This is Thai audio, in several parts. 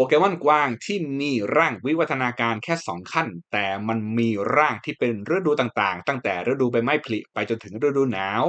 โปเกมอนกวางที่มีร่างวิวัฒนาการแค่ 2 ขั้น แต่มันมีร่างที่เป็นฤดูต่างๆ ตั้งแต่ฤดูใบไม้ผลิไปจนถึงฤดูหนาว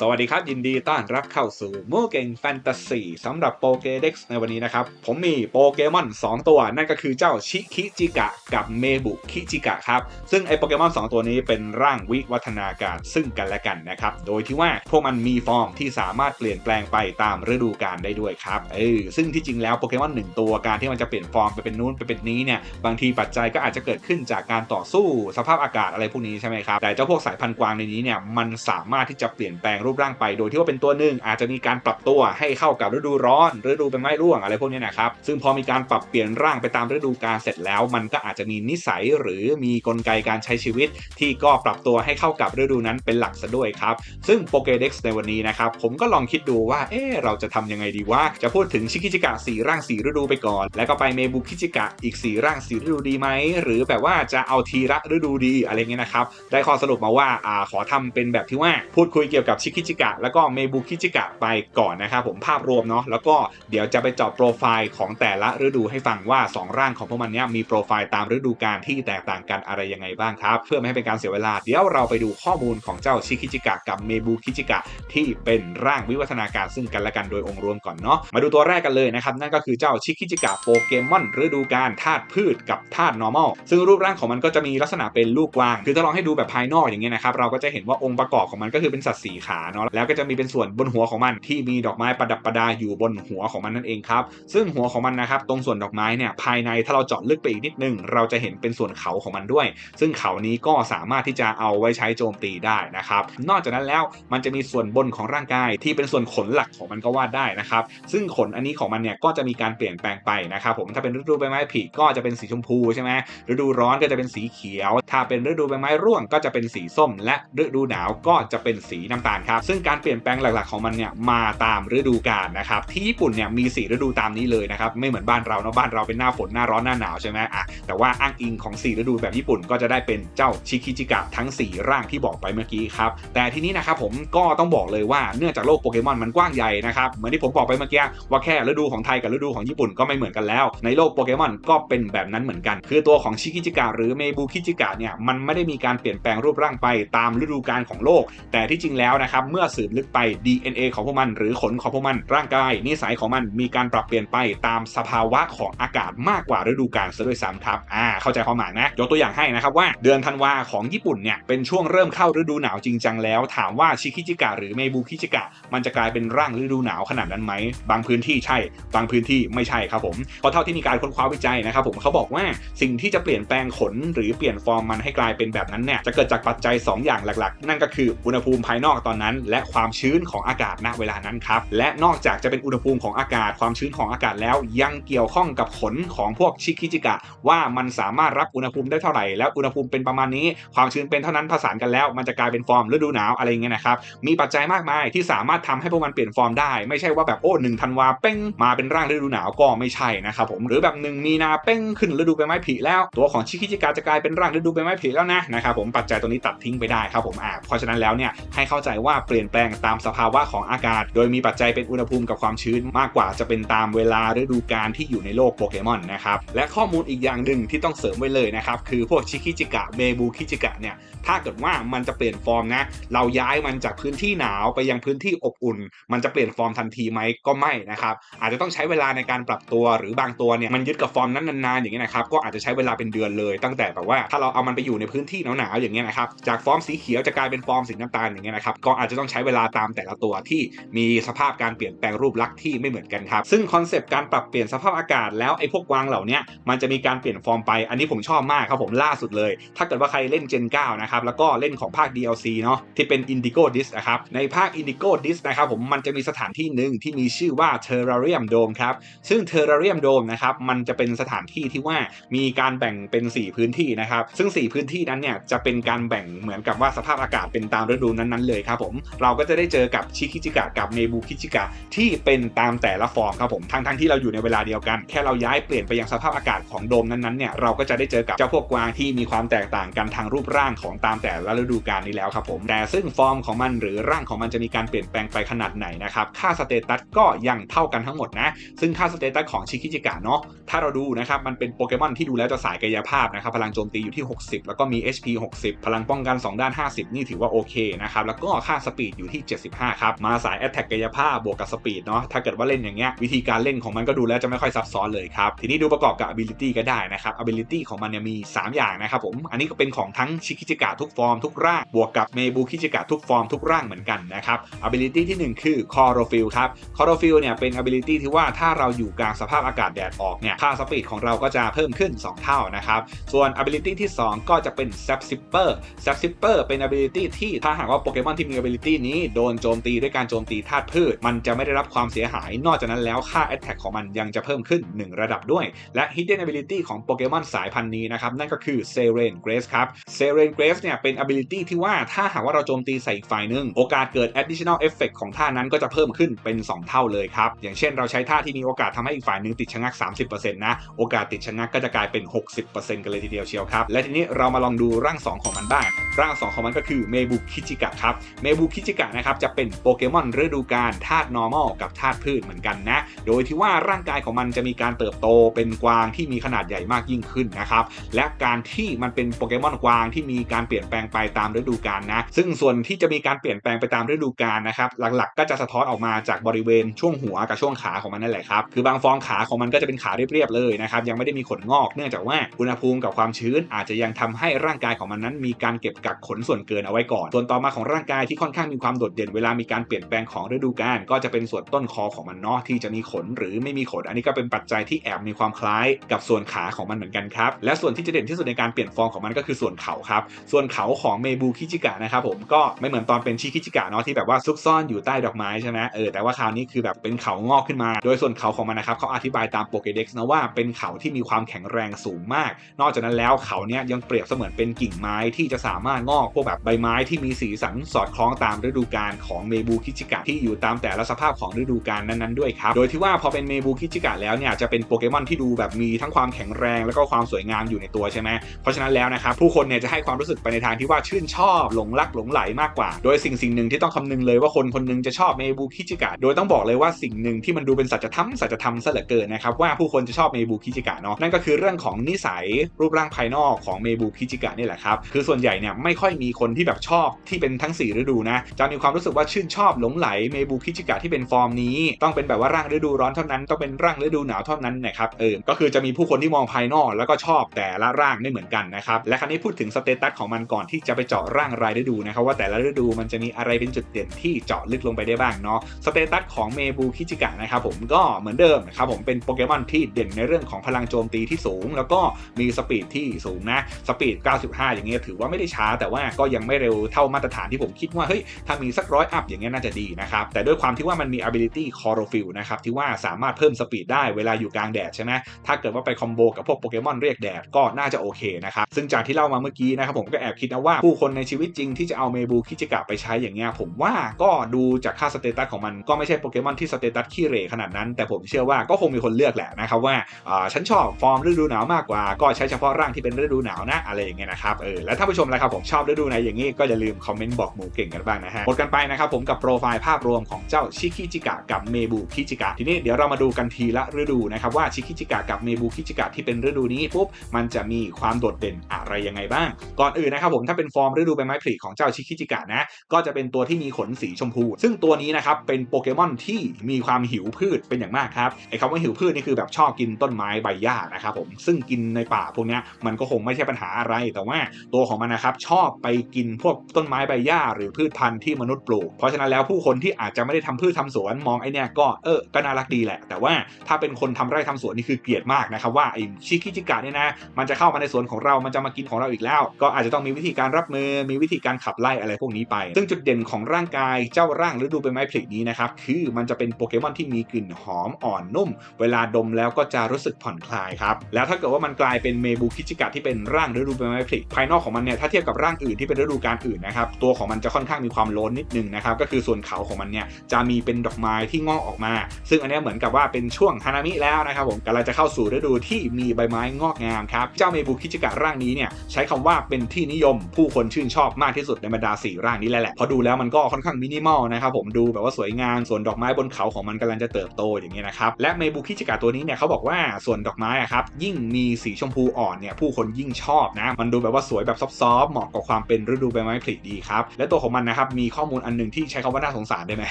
สวัสดีครับ ยินดีต้อนรับเข้าสู่มูเก่งแฟนตาซีสำหรับโปเกเด็กในวันนี้นะครับ ผมมีโปเกมอน 2 ตัว นั่นก็คือเจ้าชิคิจิกะกับเมบุคิจิกะครับ ซึ่งไอโปเกมอน 2 ตัวนี้เป็นร่างวิวัฒนาการซึ่งกันและกันนะครับ โดยที่ว่าพวกมันมีฟอร์มที่สามารถเปลี่ยนแปลงไปตามฤดูกาลได้ด้วยครับเออซึ่งที่จริงแล้วโปเกมอนหนึ่งตัวการที่มันจะเปลี่ยนฟอร์มไปเป็นนู้นไปเป็นนี้เนี่ยบางทีปัจจัยก็อาจจะเกิดขึ้นจากการต่อสู้สภาพอากาศอะไรพวกนี้ใช่ไหมครับแต่เจ้าพวกสายพันธุ์กวางในนี้เนี่ยมันสามารถที่จะเปลี่ยนแปลงรูปร่างไป โดยที่ว่าเป็นตัวหนึ่งอาจจะมีการปรับตัวให้เข้ากับฤดูร้อนฤดูใบไม้ร่วงอะไรพวกนี้นะครับซึ่งพอมีการปรับเปลี่ยนร่างไปตามฤดูกาลเสร็จแล้ว มันก็อาจจะมีนิสัยหรือมีกลไกการใช้ชีวิต ที่ก็ปรับตัวให้เข้ากับฤดูนั้นเป็นหลักซะด้วยครับซึ่งโปเกเด็กซ์ในวันนี้นะครับผมก็ลองคิดดูว่าเอ๊เราจะทำยังไงดีว่าจะพูดถึงชิคิจิกะสีร่างสีฤดูไปก่อน แล้วก็ไปเมบุคิจิกะอีกสีร่างสีฤดูดีไหมหรือแบบว่าจะเอาทีละฤดูดีอะไรเงี้ยนะครับได้ข้อสรุปมาว่าอ่าขอทำเป็นแบบที่ว่าพูดคุยเกี่ยวกับชิคิจิกะแล้วก็เมบุคิจิกะไปก่อนนะครับผมภาพรวมเนาะแล้วก็เดี๋ยวจะไปเจาะโปรไฟล์ของแต่ละฤดูให้ฟังว่า 2 ร่างของพวกมันเนี้ยมีโปรไฟล์ตามฤดูกาลที่แตกต่างกันอะไรยังไงบ้างครับ เพื่อไม่ให้เป็นการเสียเวลา เดี๋ยวเราไปดูข้อมูลของเจ้าชิคิจิกะกับเมบุคิจิกะที่เป็นร่างวิวัฒนาการซึ่งกันและกันโดยองค์รวมก่อนเนาะมาดูตัวแรกกันเลยนะครับนั่นก็คือเจ้าชิคิจิกะโปเกมอนฤดูกาลธาตุพืชกับธาตุ normal ซึ่งรูปร่างของมันก็จะมีลักษณะเป็นลูกกวาง คือถ้าลองให้ดูแบบภายนอกอย่างเงี้ยนะครับเราก็จะเห็นว่าองค์ประกอบของมันก็คือเป็นสัตว์สีขาเนาะแล้วก็จะมีเป็นส่วนบนหัวของมันที่มีดอกไม้ประดับประดาอยู่บนหัวของมันนั่นเองครับซึ่งหัวของมันนะครับตรงส่วนดอกไม้เนี่ยภายในถ้าเราเจาะลึกไปอีกนิดนึงเราจะเห็นเป็นส่วนเขาของมันด้วย ซึ่งเขานี้ก็สามารถที่จะเอาไว้ใช้โจมตีได้นะครับนอกจากนั้นแล้วมันจะมีส่วนบนของร่างกายที่เป็นส่วนขนหลักของมันก็ว่าได้นะครับซึ่งขนอันนี้ของมันเนี่ยก็จะมีการเปลี่ยนแปลงไปนะครับผมถ้าเป็นฤดูใบไม้ผลิก็จะเป็นสีชมพูใช่ไหมฤดูร้อนก็จะเป็นสีเขียว ถ้าเป็นฤดูใบไม้ร่วงก็จะเป็นสีส้ม และฤดูหนาวก็จะเป็นสีน้ำตาลครับซึ่งการเปลี่ยนแปลงหลักๆของมันเนี่ยมาตามฤดูกาลนะครับที่ญี่ปุ่นเนี่ยมีสีฤดูตามนี้เลยนะครับไม่เหมือนบ้านเราเนาะบ้านเราเป็นหน้าฝนหน้าร้อนหน้าหนาวใช่ไหมอะแต่ว่าอ้างอิงของสีฤดูแบบญี่ปุ่นก็จะได้เป็นเจ้าชิคิจิกะทั้ง 4 ร่างที่บอกไปเมื่อกี้ครับแต่ทีนี้นะครับผมก็ต้องบอกเลยว่าเนื่องจากโลกโปเกมอนมันกว้างใหญ่นะครับเหมือนที่ผมบอกไปเมื่อกี้ว่าแค่ฤดูของไทยกับฤดูของญี่ปุ่นก็ไม่เหมือนกันแล้ว ในโลกโปเกมอนก็เป็นแบบนั้นเหมือนกัน คือตัวของชิคิจิกะหรือเมบูคิจิกะเนี่ยมันไม่ได้มีการเปลี่ยนแปลงรูปร่างไปตามฤดูกาลของโลก แต่ที่จริงแล้วนะครับเมื่อสืบลึกไป DNA ของพวกมันหรือขนของพวกมันร่างกายนิสัยของมันมีการปรับเปลี่ยนไปตามสภาวะของอากาศมากกว่าฤดูกาลซะด้วยซ้ำครับอ่าเข้าใจความหมายนะยกตัวอย่างให้นะครับว่าเดือนธันวาของญี่ปุ่นเนี่ยเป็นช่วงเริ่มเข้าฤดูหนาวจริงจังแล้ว ถามว่าชิคิจิกะหรือเมบูคิจิกะ มันจะกลายเป็นร่างฤดูหนาวขนาดนั้นไหมบางพื้นที่ใช่ บางพื้นที่ไม่ใช่ครับผมเพราะเท่าที่มีการค้นคว้าวิจัยนะครับผมเขาบอกว่าสิ่งที่จะเปลี่ยนแปลงขนหรือเปลี่ยนฟอร์มมันให้กลายเป็นแบบนั้นเนี่ยจะเกิดจากปัจจัย 2 อย่างหลักๆ นั่นก็คืออุณหภูมิภายนอกตอนนั้นและความชื้นของอากาศณเวลานั้นครับและนอกจากจะเป็นอุณหภูมิของอากาศความชื้นของอากาศแล้ว ยังเกี่ยวข้องกับขนของพวกชิคิจิกะ ว่ามันสามารถรับอุณหภูมิได้เท่าไหร่แล้วอุณหภูมิเป็นประมาณนี้ ความชื้นเป็นเท่านั้นผสานกันแล้ว มันจะกลายเป็นฟอร์มฤดูหนาวอะไรเงี้ยนะครับมีปัจจัยมากมายที่สามารถทำให้พวกมันเปลี่ยนฟอร์มได้ ไม่ใช่ว่าแบบโอ้หนึ่งธันวาเป้งมาเป็นร่างฤดูหนาวก็ไม่ใช่นะครับผมหรือแบบหนึ่งมีนาเป้งขึ้นฤดูใบไม้ผลิแล้วตัวของชิคิจิกะจะกลายเป็นร่างฤดูใบไม้ผลิแล้วนะนะครับผมปัจจัยตัวนี้ตัดทิ้งไปได้ครับผมอ่าเพราะฉะนั้นแล้วเนี่ยให้เข้าใจว่าเปลี่ยนแปลงตามสภาวะของอากาศ โดยมีปัจจัยเป็นอุณหภูมิกับความชื้นมากกว่าจะเป็นตามเวลาฤดูกาลที่อยู่ในโลกโปเกมอนนะครับและข้อมูลอีกอย่างหนึ่งที่ต้องเสริมไว้เลยนะครับคือพวกชิคิจิกะเมบูคิจิกะเนี่ยถ้าเกิดว่ามันจะเปลี่ยนฟอร์มนะเราย้ายมันจากพื้นที่หนาวไปยังพื้นที่อบอุ่น มันจะเปลี่ยนฟอร์มทันทีไหมก็ไม่นะครับอาจจะต้องใช้เวลาในการปรับตัวหรือบางตัวเนี่ยมันยึดกับฟอร์มนั้นนานๆอย่างเงี้ยนะครับก็อาจจะใช้เวลาเป็นเดือนเลย ตั้งแต่แบบว่าถ้าเราเอามันไปอยู่ในพื้นที่หนาวๆอย่างเงี้ยนะครับจากฟอร์มสีเขียวจะกลายเป็นฟอร์มสีน้ำตาลอย่างเงี้ยนะครับก็อาจจะต้องใช้เวลาตามแต่ละตัวที่มีสภาพการเปลี่ยนแปลงรูปลักษณ์ที่ไม่เหมือนกันครับ ซึ่งคอนเซปต์การปรับเปลี่ยนสภาพอากาศแล้วไอ้พวกกวางเหล่านี้มันจะมีการเปลี่ยนฟอร์มไป อันนี้ผมชอบมากครับผมล่าสุดเลย ถ้าเกิดว่าใครเล่น Gen 9 นะครับ แล้วก็เล่นของภาค DLC เนาะที่เป็น Indigo Disc นะครับ ในภาค Indigo Disc นะครับผมมันจะมีสถานที่หนึ่งที่มีชื่อว่า Terrarium Dome ครับ ซึ่ง Terrarium Dome นะครับมันจะเป็นสถานที่ที่ว่ามีการแบ่งเป็น 4 พื้นที่นะครับซึ่ง 4 พื้นที่นั้นเนี่ยจะเป็นการแบ่งเหมือนกับว่าสภาพอากาศเป็นตามฤดูนั้นๆเลยครับผมเราก็จะได้เจอกับชิคิจิกะกับเมบูคิจิกะที่เป็นตามแต่ละฟอร์มครับผมทั้งทั้งๆที่เราอยู่ในเวลาเดียวกัน แค่เราย้ายเปลี่ยนไปยังสภาพอากาศของโดมนั้นๆเนี่ยเราก็จะได้เจอกับเจ้าพวกกวางที่มีความแตกต่างกันทางรูปร่างของตามแต่ละฤดูกาลนี้แล้วครับผมแต่ซึ่งฟอร์มของมันหรือร่างของมันจะมีการเปลี่ยนแปลงไปขนาดไหนนะครับค่าสเตตัสก็ยังเท่ากันทั้งหมดนะซึ่งค่าสเตตัสของชิคิจิกะเนาะถ้าเราดูนะครับมันเป็นโปเกมอนที่ดูแล้วจะสายกายภาพนะครับพลังโจมตีอยู่ที่ 60 แล้วก็มี HP 60 พลังป้องกัน 2 ด้าน 50 นี่ถือว่าโอเคนะครับแล้วก็ค่าสสปีดอยู่ที่ 75 ครับ มาสายแอตแทกกายภาพบวกกับสปีดเนาะถ้าเกิดว่าเล่นอย่างเงี้ยวิธีการเล่นของมันก็ดูแล้วจะไม่ค่อยซับซ้อนเลยครับทีนี้ดูประกอบกับ ability ก็ได้นะครับ ability ของมันเนี่ยมี 3 อย่างนะครับผมอันนี้ก็เป็นของทั้งชิคิจิกะทุกฟอร์มทุกร่างบวกกับเมบูคิจิกะทุกฟอร์มทุกร่างเหมือนกันนะครับ ability ที่ 1 คือ c h l o r o p h y l ครับ c h l o r o p h y l เนี่ยเป็น ability ที่ว่าถ้าเราอยู่กลางสภาพอากาศแดดออกเนี่ยค่าสปีดของเราก็จะเพิ่มขึ้น 2 เท่านะครับส่วน ability ที่ 2 ก็จะเป็น sap zipper sap zipper เป็น ability ที่ถ้าหากว่าโปเกมอนที่มี ability นี้โดนโจมตีด้วยการโจมตีธาตุพืช มันจะไม่ได้รับความเสียหาย นอกจากนั้นแล้วค่า attack ของมันยังจะเพิ่มขึ้น 1 ระดับด้วย และ hidden ability ของโปเกมอนสายพันธุ์นี้นะครับ นั่นก็คือ Seren Grace ครับ Seren Grace เนี่ยเป็น ability ที่ว่าถ้าหากว่าเราโจมตีใส่อีกฝ่ายหนึ่งโอกาสเกิด additional effect ของท่านั้นก็จะเพิ่มขึ้นเป็น 2 เท่าเลยครับ อย่างเช่นเราใช้ท่าที่มีโอกาสทำให้อีกฝ่ายหนึ่งติดชะงัก 30%นะ โอกาสติดชะงักก็จะกลายเป็น 60%กันเลยทีเดียวเชียวครับ และทีนี้เรามาลองดูร่าง 2 ของมันบ้าง ร่าง 2 ของมันก็คือเมบุคิจิกะครับ เมบุคิจิกะนะครับจะเป็นโปเกมอนฤดูกาลธาตุ normal กับธาตุพืชเหมือนกันนะ โดยที่ว่าร่างกายของมันจะมีการเติบโตเป็นกวางที่มีขนาดใหญ่มากยิ่งขึ้นนะครับ และการที่มันเป็นโปเกมอนกวางที่มีการเปลี่ยนแปลงไปตามฤดูกาลนะ ซึ่งส่วนที่จะมีการเปลี่ยนแปลงไปตามฤดูกาลนะครับ หลักๆ ก็จะสะท้อนออกมาจากบริเวณช่วงหัวกับช่วงขาของมันนั่นแหละครับ คือบางฟองขาของมันก็จะเป็นขาเรียบๆเลยนะครับ ยังไม่ได้มีขนงอกเนื่องจากว่าอุณหภูมิกับความชื้นอาจจะยังทำให้ร่างกายของมันนั้น มีการเก็บกักขนส่วนเกินเอาไว้ก่อน ส่วนต่อมาของร่างกายที่ค่อนอนข้างมีความโดดเด่นเวลามีการเปลี่ยนแปลงของฤดูกาลก็จะเป็นส่วนต้นคอของมันเนาะที่จะมีขนหรือไม่มีขน อันนี้ก็เป็นปัจจัยที่แอบมีความคล้ายกับส่วนขาของมันเหมือนกันครับ และส่วนที่จะเด่นที่สุดในการเปลี่ยนฟอร์มของมันก็คือส่วนเขาครับ ส่วนเขาของเมบูคิจิกะนะครับผมก็ไม่เหมือนตอนเป็นชิคิจิกะเนาะที่แบบว่าซุกซ่อนอยู่ใต้ดอกไม้ใช่ไหมเออแต่ว่าคราวนี้คือแบบเป็นเขางอกขึ้นมา โดยส่วนเขาของมันนะครับเขาอธิบายตามโปเกเด็กซ์นะว่าเป็นเขาที่มีความแข็งแรงสูงมาก นอกจากนั้นแล้วเขาเนี้ยยังเปรียบเสมือนเป็นกิ่งไม้ที่จะสามารถงอกพวกแบบใบไม้ที่มีสีสันสอดคล้องตามฤดูกาลของเมบูคิจิกะที่อยู่ตามแต่ละสภาพของฤดูกาลนั้นๆด้วยครับ โดยที่ว่าพอเป็นเมบูคิจิกะแล้วเนี่ยจะเป็นโปเกมอนที่ดูแบบมีทั้งความแข็งแรงแล้วก็ความสวยงามอยู่ในตัวใช่ไหมเพราะฉะนั้นแล้วนะครับผู้คนเนี่ยจะให้ความรู้สึกไปในทางที่ว่าชื่นชอบหลงรักหลงไหลมากกว่า โดยสิ่งสิ่งหนึ่งที่ต้องคำนึงเลยว่าคนคนหนึงจะชอบเมบูคิจิกะโดยต้องบอกเลยว่าสิ่งหนึ่งที่มันดูเป็นสัจธรรมสัจธรรมซะเหลือเกินนะครับว่าผู้คนจะชอบเมบูคิจิกะเนาะนั่นก็คือเรื่องของนิสัยรูปร่างภายนอกของเมบูคิจิกะนี่แหละครับคือส่วนใหญ่เนี่ยไม่ค่อยมีคนที่แบบชอบที่เป็นทั้ง 4 ฤดูนะจะมีความรู้สึกว่าชื่นชอบหลงไหลเมบูคิจิกะที่เป็นฟอร์มนี้ ต้องเป็นแบบว่าร่างฤดูร้อนเท่านั้นต้องเป็นร่างฤดูหนาวเท่านั้นนะครับเออก็คือจะมีผู้คนที่มองภายนอกแล้วก็ชอบแต่ละร่างไม่เหมือนกันนะครับและคราวนี้พูดถึงสเตตัสของมันก่อนที่จะไปเจาะร่างรายฤดูนะครับว่าแต่ละฤดูมันจะมีอะไรเป็นจุดเด่นที่เจาะลึกลงไปได้บ้างเนาะสเตตัสของเมบูคิจิกะนะครับผมก็เหมือนเดิมนะครับผมเป็นโปเกมอนที่เด่นในเรื่องของพลังโจมตีที่สูง แล้วก็มีสปีดที่สูงนะสปีด 95 อย่างเงี้ยถือว่าไม่ได้ช้าแต่ว่าก็ยังไม่เร็วเท่ามาตรฐานที่ผมคิดว่าเฮ้ยถ้ามีสักร้อยอัพอย่างเงี้ยน่าจะดีนะครับ แต่ด้วยความที่ว่ามันมี ability chlorophyll นะครับที่ว่าสามารถเพิ่มสปีดได้เวลาอยู่กลางแดดใช่ไหมถ้าเกิดว่าไปคอมโบกับพวกโปเกมอนเรียกแดดก็น่าจะโอเคนะครับ ซึ่งจากที่เล่ามาเมื่อกี้นะครับผมก็แอบคิดนะว่าผู้คนในชีวิตจริงที่จะเอาเมบูคิจิกะไปใช้อย่างเงี้ยผมว่าก็ดูจากค่าสเตตัสของมันก็ไม่ใช่โปเกมอนที่สเตตัสขี้เหร่ขนาดนั้น แต่ผมเชื่อว่าก็คงมีคนเลือกแหละนะครับว่าอ่าฉันชอบฟอร์มฤดูหนาวมากกว่า ก็ใช้เฉพาะร่างที่เป็นฤดูหนาวนะอะไรอย่างเงี้ยนะครับเออแล้วถ้าผู้ชมนะครับผมชอบฤดูไหนอย่างงี้ก็อย่าลืมคอมเมนต์บอกหมูเก่งกันบ้างนะฮะหมดกันไปนะครับผมกับโปรไฟล์ภาพรวมของเจ้าชิคิจิกะกับเมบูคิจิกะทีนี้เดี๋ยวเรามาดูกันทีละฤดูนะครับว่าชิคิจิกะกับเมบูคิจิกะที่เป็นฤดูนี้ปุ๊บมันจะมีความโดดเด่นอะไรยังไงบ้าง ก่อนอื่นนะครับผมถ้าเป็นฟอร์มฤดูใบไม้ผลิของเจ้าชิคิจิกะนะก็จะเป็นตัวที่มีขนสีชมพู ซึ่งตัวนี้นะครับเป็นโปเกมอนที่มีความหิวพืชเป็นอย่างมากครับไอ้คำว่าหิวพืชนี่คือแบบชอบกินต้นไม้ใบหญ้านะครับผมซึ่งกินในป่าพวกเนี้ยมันก็คงไม่ใช่ปัญหาอะไร แต่ว่าตัวของมันนะครับชอบไปกินพวกต้นไม้ใบหญ้าหรือพืชพันธุ์ที่มนุษย์ปลูก เพราะฉะนั้นแล้วผู้คนที่อาจจะไม่ได้ทำพืชทำสวนมองไอ้เนี่ยก็เออก็น่ารักดีแหละ แต่ว่าถ้าเป็นคนทำไร่ทำสวนนี่คือเกลียดมากนะครับว่าไอ้ชิคิจิกะเนี่ยนะมันจะเข้ามาในสวนของเรา มันจะมากินของเราอีกแล้ว ก็อาจจะต้องมีวิธีการรับมือ มีวิธีการขับไล่อะไรพวกนี้ไป ซึ่งจุดเด่นของร่างกายเจ้าร่างฤดูใบไม้ผลินี้นะครับ คือมันจะเป็นโปเกมอนที่มีกลิ่นหอมอ่อนนุ่ม เวลาดมแล้วก็จะรู้สึกผ่อนคลายครับ แล้วถ้าเกิดว่ามันกลายเป็นเมบูคิจิกะที่เป็นร่างฤดูใบไม้ผลิภายนอกของมันเนี่ย ถ้าเทียบกับร่างอื่นที่เป็นฤดูกาลอื่นนะครับ ตัวของมันจะค่อนข้างมีมีความโล้นนิดนึงนะครับก็คือส่วนเขาของมันเนี่ยจะมีเป็นดอกไม้ที่งอกออกมา ซึ่งอันนี้เหมือนกับว่าเป็นช่วงฮานามิแล้วนะครับผมกำลังจะเข้าสู่ฤดูที่มีใบไม้งอกงามครับเจ้าเมบุคิจิกะร่างนี้เนี่ยใช้คำว่าเป็นที่นิยมผู้คนชื่นชอบมากที่สุดในบรรดาสี่ร่างนี้แหละพราะดูแล้วมันก็ค่อนข้างมินิมอลนะครับผมดูแบบว่าสวยงามส่วนดอกไม้บนเขาของมันกำลังจะเติบโตอย่างเงี้นะครับและเมบุคิจิกะตัวนี้เนี่ยเขาบอกว่าส่วนดอกไม้อะครับยิ่งมีสีชมพูอ่อนเนี่ยผู้คนยิ่งชอบนะมันดูแบบว่าสวยแบบซอฟๆเหมาะกับความเป็นฤดูใบไม้ผลิดีครับและตัวของมันนะครับมีข้อมูลอันหนึงที่ใช้คำว่าน่าสงสารได้ไหม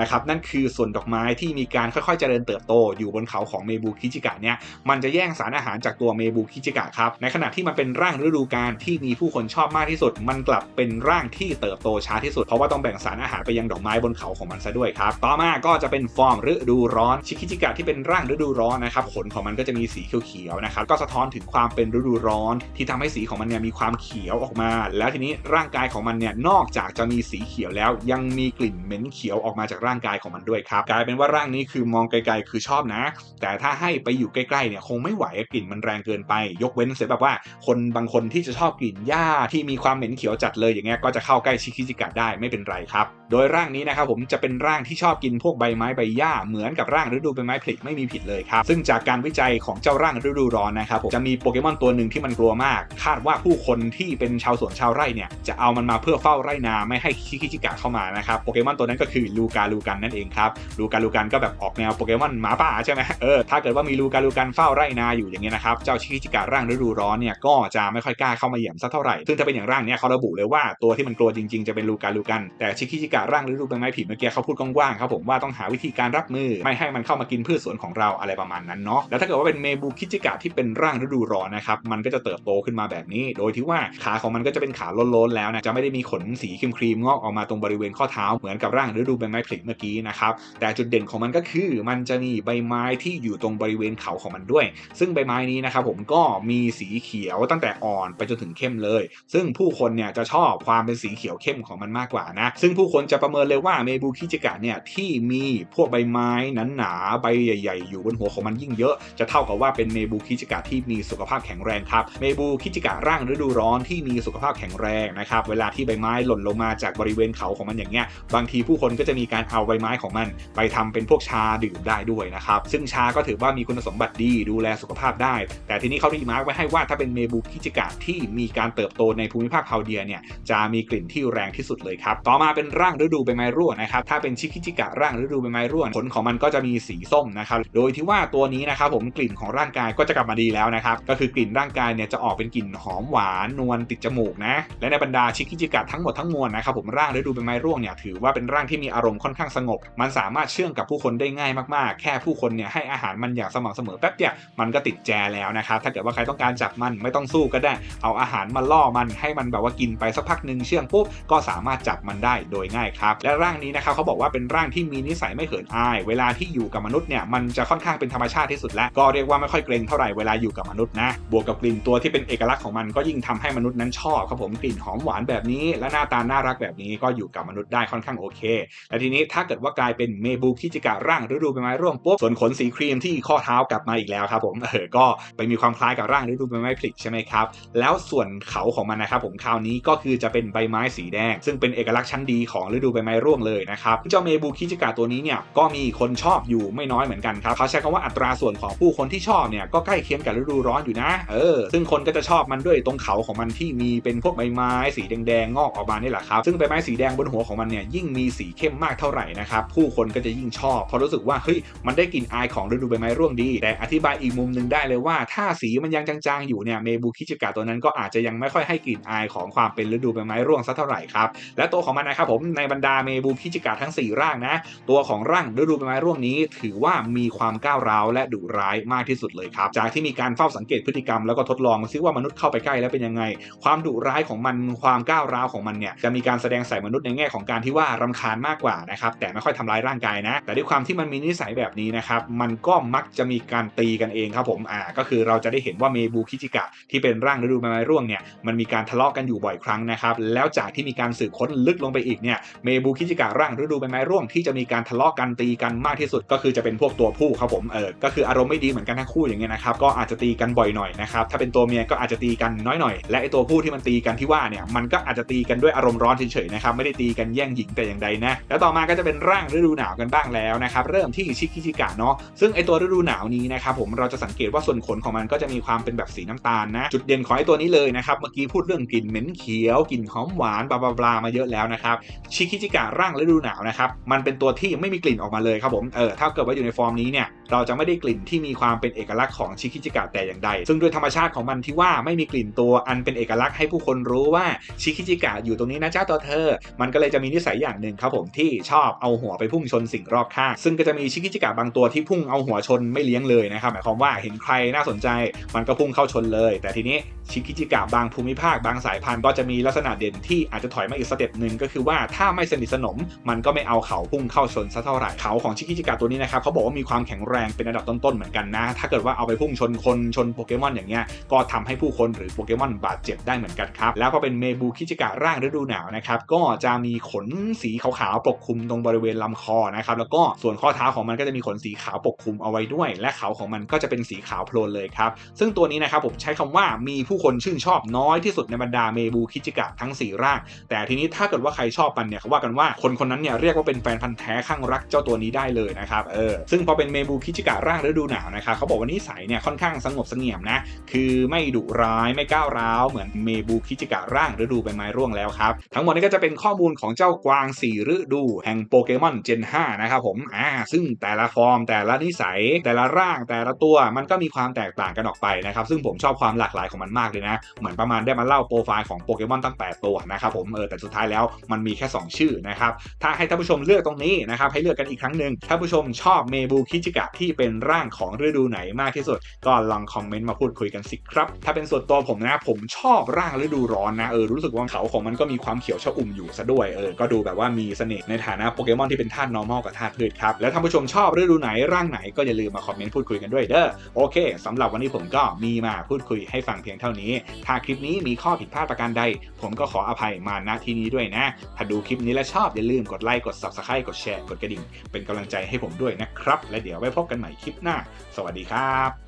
นะครับนั่นคือส่วนดอกไม้ที่มีการค่อยๆเจริญเติบโตอยู่บนเขาของเมบุคิจิกะเนี่ยมันจะแย่งสารอาหารจากตัวเมบุคิจิกะครับในขณะที่มันเป็นร่างฤดูกาลที่มีผู้คนชอบมากที่สุด มันกลับเป็นร่างที่เติบโตช้าที่สุด เพราะว่าต้องแบ่งสารอาหารไปยังดอกไม้บนเขาของมันซะด้วยครับต่อมาก็จะเป็นฟอร์มฤดูร้อนชิคิจิกะที่เป็นร่างฤดูร้อนนะครับขนของมันก็จะมีสีเขียวๆนะครับก็สะท้อนถึงความเป็นฤดูร้อน ที่ทำให้สีของมันเนี่ยมีความเขียวออกมา แล้วทีนี้ร่างกายของมันเนี่ยนอกจากจะมีสีเขียวแล้ว ยังมีกลิ่นเหม็นเขียวออกมาจากร่างกายของมันด้วยครับกลายเป็นว่าร่างนี้คือมองไกลๆคือชอบนะ แต่ถ้าให้ไปอยู่ใกล้ๆเนี่ยคงไม่ไหวกลิ่นมันแรงเกินไป ยกเว้นเสียแบบว่า คนบางคนที่จะชอบกลิ่นหญ้าที่มีความเหม็นเขียวจัดเลยอย่างเงี้ยก็จะเข้าใกล้ชิคิจิกะได้ไม่เป็นไรครับ โดยร่างนี้นะครับผมจะเป็นร่างที่ชอบกินพวกใบไม้ใบหญ้าเหมือนกับร่างฤดูใบไม้ผลิไม่มีผิดเลยครับซึ่งจากการวิจัยของเจ้าร่างฤดูร้อนนะครับผมจะมีโปเกมอนตัวหนึ่งที่มันกลัวมาก คาดว่าผู้คนที่เป็นชาวสวนชาวไร่เนี่ยจะเอามันมาเพื่อเฝ้าไร่นาไม่ให้ชิคิจิกะเข้ามานะครับโปเกมอนตัวนั้นก็คือลูกาลูกันนั่นเองครับลูกาลูกันก็แบบออกแนวโปเกมอนหมาป่าใช่ไหมเออถ้าเกิดว่ามีลูกาลูกันเฝ้าไร่นาอยู่อย่างเงี้ยนะครับเจ้าชิคิจิกะร่างฤดูร้อนเนี่ยก็จะไม่ค่อยกล้าเข้ามาเหยียบสักเท่าไหร่ซึ่งถ้าเป็นอย่างร่างเนี้ยเขาระบุเลยว่าตัวที่มันกลัวจริงๆจะเป็นลูกาลูกันแต่ชิคิจิกะร่างฤดูใบไม้ผลิเมื่อกี้เขาพูดกว้างๆครับผมว่าต้องหาวิธีการรับมือไม่ให้มันเข้ามากินพืชสวนของเราอะไรประมาณนั้นเนาะแล้วถ้าเกิดว่าเป็นเมบูคิจิกะที่เป็นร่างฤดูร้อนนะครับมันก็จะเติบโตขึ้นมาแบบนี้ โดยที่ว่าขาของมันก็จะเป็นขาโล้นๆแล้วนะจะไม่ได้มีขนสีครีมๆงอกออกมาตรงบริเวณข้อเท้าเหมือนกับร่างฤดูใบไม้ผลิเมื่อกี้นะครับแต่จุดเด่นของมันก็คือมันจะมีใบไม้ที่อยู่ตรงบริเวณเขาของมันด้วย ซึ่งใบไม้นี้นะครับผมก็มีสีเขียวตั้งแต่อ่อนไปจนถึงเข้มเลย ซึ่งผู้คนเนี่ยจะชอบความเป็นสีเขียวเข้มของมันมากกว่านะซึ่งผู้คนจะประเมินเลยว่าเมบูคิจิกะเนี่ยที่มีพวกใบไม้นั้นาๆใบใหญ่ ๆ อยู่บนหัวของมันยิ่งเยอะ จะเท่ากับว่าเป็นเมบูคิจิกะที่มีสุขภาพแข็งแรงครับเมบูคิจิกะร่างฤดูร้อนที่มีสุขภาพแข็งแรงนะครับเวลาที่ใบไม้หล่นลงมาจากบริเวณเขาของมันอย่างเงี้ยบางทีผู้คนก็จะมีการเอาใบไม้ของมัน ไปทำเป็นพวกชาดื่มได้ด้วยนะครับซึ่งชาก็ถือว่ามีคุณสมบัติดีดูแลสุขภาพได้ แต่ทีนี้เขารีมาร์กไว้ให้ว่าถ้าเป็นเมบูคิจิกะที่มีการเติบโตในภูมิภาคพาเดียเนี่ยจะมีกลิ่นที่แรงที่สุดเลยครับต่อมาเป็นร่างฤดูใบไม้ร่วงนะครับถ้าเป็นชิคิจิกะร่างฤดูใบไม้ร่วงผลของมันก็จะมีสีส้มนะครับโดยที่ว่าตัวนี้นะครับผมกลิ่นของร่างกายก็จะกลับมาดีแล้วนะครับก็คือกลิ่นร่างกายเนี่ยจะออกเป็นกลิ่นหอมหวานนวลติดจมูกนะและในบรรดาชิคิจิกะทั้งหมดทั้งมวลนะครับผมร่างฤดูใบไม้ร่วงเนี่ยถือว่าเป็นร่างที่มีอารมณ์ค่อนข้างสงบ มันสามารถเชื่องกับผู้คนได้ง่ายมากๆ แค่ผู้คนเนี่ยให้อาหารมันอย่างสม่ำเสมอแป๊บเดียวมันก็ติดแจแล้วนะครับถ้าเกิดว่าใครต้องการจับมันไม่ต้องสู้ก็ได้ เอาอาหารมาล่อมันให้มันแบบว่ากินไปสักพักหนึ่งเชื่องปุ๊บก็สามารถจับมันได้โดยง่ายครับและร่างนี้นะครับเขาบอกว่าเป็นร่างที่มีนิสัยไม่เขินอาย เวลาที่อยู่กับมนุษย์เนี่ยมันจะค่อนข้างเป็นธรรมชาติที่สุดแล้วก็เรียกว่าไม่ค่อยเกรงเท่าไหร่เวลาอยู่กับมนุษย์นะบวกกับกลิ่นตัวที่เป็นเอกลักษณ์ของมันก็ยิ่งทำให้มนุษย์นั้นชอบครับผมกลิ่นหอมหวานแบบนี้และหน้าตาน่ารักแบบนี้ก็อยู่กับมนุษย์ได้ค่อนข้างโอเคและทีนี้ถ้าเกิดว่ากลายเป็นเมบูคิจิกะร่างฤดูใบไม้ร่วงปุ๊บส่วนขนสีครีมที่ข้อเท้ากลับมาอีกแล้วครับผมเออก็ไปมีความคล้ายกับร่างฤดูใบไม้ผลิใช่ไหมครับแล้วส่วนเขาของมันนะครับผมคราวนี้ก็คือจะเป็นใบไม้สีแดง ซึ่งเป็นเอกลักษณ์ชั้นดีของฤดูใบไม้ร่วงเลยนะครับเจ้าเมบูคิจิกะตัวนี้เนี่ยก็มีคนชอบอยู่ไม่น้อยเหมือนกันครับเขาใช้คำว่าอัตราส่วนของผู้คนที่ชอบเนี่ยก็ใกล้เคียงกับฤดูร้อนอยู่นะเออซึ่งคนก็จะชอบมันด้วยตรงเขาของมันที่มีเป็นพวกใบไม้สีแดงๆงอกออกมานี่แหละครับซึ่งใบไม้สีแดงบนหัวของมันเนี่ยยิ่งมีสีเข้มมากเท่าไหร่นะครับผู้คนก็จะยิ่งชอบเพราะรู้สึกว่าเฮ้ยมันได้กลิ่นอายของฤดูใบไม้ร่วงดี แต่อธิบายอีกมุมหนึ่งได้เลยว่า ถ้าสีมันยังจางๆอยู่เนี่ยเมบูคิจิกะตัวนั้นก็อาจจะยังไม่ค่อยให้กลิ่นอายของความเป็นฤดูใบไม้ร่วงสักเท่าไหร่ครับและตัวของมันนะครับผมในบรรดาเมบูคิจิกะทั้ง 4 ร่างนะ ตัวของร่างฤดูใบไม้ร่วงนี้ ถือว่ามีความก้าวร้าวและดุร้ายมากที่สุดเลยครับจากที่มีการเฝ้าสังเกตพฤติกรรมแล้วก็ทดลองซิว่ามนุษย์เข้าไปใกล้แล้วเป็นยังไง ความดุร้ายของมันความก้าวร้าวของมันเนี่ยจะมีการแสดงใส่มนุษย์ในแง่ของการที่ว่ารำคาญมากกว่านะครับแต่ไม่ค่อยทำร้ายร่างกายนะ แต่ด้วยความที่มันมีนิสัยแบบนี้นะครับมันก็มักจะมีการตีกันเองครับผมอ่าก็คือเราจะได้เห็นว่าเมบูคิจิกะที่เป็นร่างฤดูใบไม้ร่วงเนี่ยมันมีการทะเลาะกันอยู่บ่อยครั้งนะครับแล้วจากที่มีการสืบค้นลึกลงไปอีกเนี่ยเมบูคิจิกะร่างฤดูใบไม้ร่วงที่จะมีการทะเลาะกันตีกันมากที่สุด ก็คือจะเป็นพวกตัวผู้ครับผมเออก็คืออารมณ์ไม่ดีเหมือนกันทั้งคู่อย่างเงี้ยนะครับก็อาจจะตีกันบ่อยหน่อยนะครับถ้าเป็นตัวเมียก็อาจจะตีกันน้อยหน่อยและไอตัวผู้ที่มันตีกันที่ว่าเนี่ยมันก็อาจจะตีกันด้วยอารมณ์ร้อนเฉยๆนะครับไม่ได้ตีกันแย่งหญิงแต่อย่างใดนะแล้วต่อมาก็จะเป็นร่างฤดูหนาวกันบ้างแล้วนะครับเริ่มที่ชิคิจิกะเนาะซึ่งไอตัวฤดูหนาวนี้นะครับผมเราจะสังเกตว่าส่วนขนของมันก็จะมีความเป็นแบบสีน้ำตาลนะจุดเด่นของไอตัวนี้เลยนะครับเมื่อกี้พูดเรื่องกลิ่นเหม็นเขียวกลิ่นหอมหวานบลาบลามาเยอะแล้วนะครับชิคิจิกะร่างฤดูหนาวนะครับมันเป็นตัวที่ไม่มีกลิ่นออกมาเลยครับผมเออถ้าเกิดว่าอยู่ในฟอร์มนี้เนี่ยเราจะไม่ได้กลิ่นที่มีความเป็นเอกลักษณ์ของชิคิจิกะแต่อย่างใด ซึ่งด้วยธรรมชาติของมันที่ว่าไม่มีกลิ่นตัวอันเป็นเอกลักษณ์ให้ผู้คนรู้ว่าชิคิจิกะอยู่ตรงนี้นะเจ้าตัวเธอมันก็เลยจะมีนิสัยอย่างหนึ่งครับผมที่ชอบเอาหัวไปพุ่งชนสิ่งรอบข้าง ซึ่งก็จะมีชิคิจิกะบางตัวที่พุ่งเอาหัวชนไม่เลี้ยงเลยนะครับหมายความว่าเห็นใครน่าสนใจ มันก็พุ่งเข้าชนเลย แต่ทีนี้ชิคิจิกะบางภูมิภาคบางสายพันธุ์ก็จะมีลักษณะเด่นที่อาจจะถอยมาอีกสเต็ปหนึ่งก็คือว่าถ้าไม่สนิทสนม มันก็ไม่เอาเขาพุ่งเข้าชนซะเท่าไหร่เขาของชิคิจิกะตัวนี้นะครับเขาบอกว่ามีความแข็งแรงเป็นอันดับต้นๆเหมือนกันนะ ถ้าเกิดว่าเอาไปพุ่งชนคนชนโปเกมอนอย่างเงี้ยก็ทำให้ผู้คนหรือโปเกมอนบาดเจ็บได้เหมือนกันครับแล้วพอเป็นเมบูคิจิกะร่างฤดูหนาวนะครับก็จะมีขนสีขาวๆปกคลุมตรงบริเวณลำคอนะครับแล้วก็ส่วนข้อเท้าของมันก็จะมีขนสีขาวปกคลุมเอาไว้ด้วย และเขาของมันก็จะเป็นสีขาวโพลนเลยครับซึ่งตัวนี้นะครับผมใช้คำว่ามีผู้คนชื่นชอบน้อยที่สุดในบรรดาเมบูคิจิกะทั้ง 4 ร่าง แต่ทีนี้ถ้าเกิดว่าใครชอบมันเนี่ยเขาว่ากันว่าคนคนนั้นเนี่ยเรียกว่าเป็นแฟนพันธ์แท้ข้างรักเจ้าตัวนี้ได้เลยนะครับเออซึ่งพอเป็นเมบูคิจิกะร่างฤดูหนาวนะครับเขาบอกว่านิสัยเนี่ยค่อนข้างสงบเสงี่ยมนะคือไม่ดุร้ายไม่ก้าวร้าวเหมือนเมบูคิจิกะร่างฤดูใบไม้ร่วงแล้วครับทั้งหมดนี้ก็จะเป็นข้อมูลของเจ้ากวาง4ฤดูแห่งโปเกมอน Gen 5นะครับผม อ่า ซึ่งแต่ละฟอร์ม แต่ละนิสัย แต่ละร่าง แต่ละตัว มันก็มีความแตกต่างกันออกไปนะครับ ซึ่งผมชอบความหลากหลายของมันมากเลยนะ เหมือนประมาณได้มาเล่าโปรไฟล์ของโปเกมอนตั้ง 8 ตัวนะครับผม เออ แต่สุดท้ายแล้วมันมีแค่ 2 ชื่อนะครับ ถ้าให้ท่านผู้ชมเลือกตรงนี้นะครับ ให้เลือกกันอีกครั้งหนึ่งถ้านผู้ชมชอบเมบูคิจิกะที่เป็นร่างของฤดูไหนมากที่สุด ก็ลองคอมเมนต์มาพูดคุยกันสิครับ ถ้าเป็นส่วนตัวผมนะ ผมชอบร่างฤดูร้อนนะ เออ รู้สึกว่าเขาของมันก็มีความเขียวชอุ่มอยู่ซะด้วยเออก็ดูแบบว่ามีเสน่ห์ในฐานะโปเกมอนที่เป็นธาตุ normal กับธาตุพืชครับ แล้วท่านผู้ชมชอบฤดูไหนร่างไหนก็อย่าลืมมาคอมเมนต์พูดคุยกันด้วยเด้อโอเคสำหรับวันนี้ผมก็มีมาพูดคุยให้ฟังเพียงเท่านี้ ถ้าคลิปนี้มีข้อผิดพลาดประการใด ผมก็ขออภัยมาณที่นี้ด้วยนะ ถ้าดูคลิปนี้แล้วชอบอย่าลืมกดไลค์กด subscribe กดแชร์กดกระดิ่ง เป็นกำลังใจให้ผมด้วยนะครับ และเดี๋ยวไว้พบกันใหม่คลิปหน้า สวัสดีครับ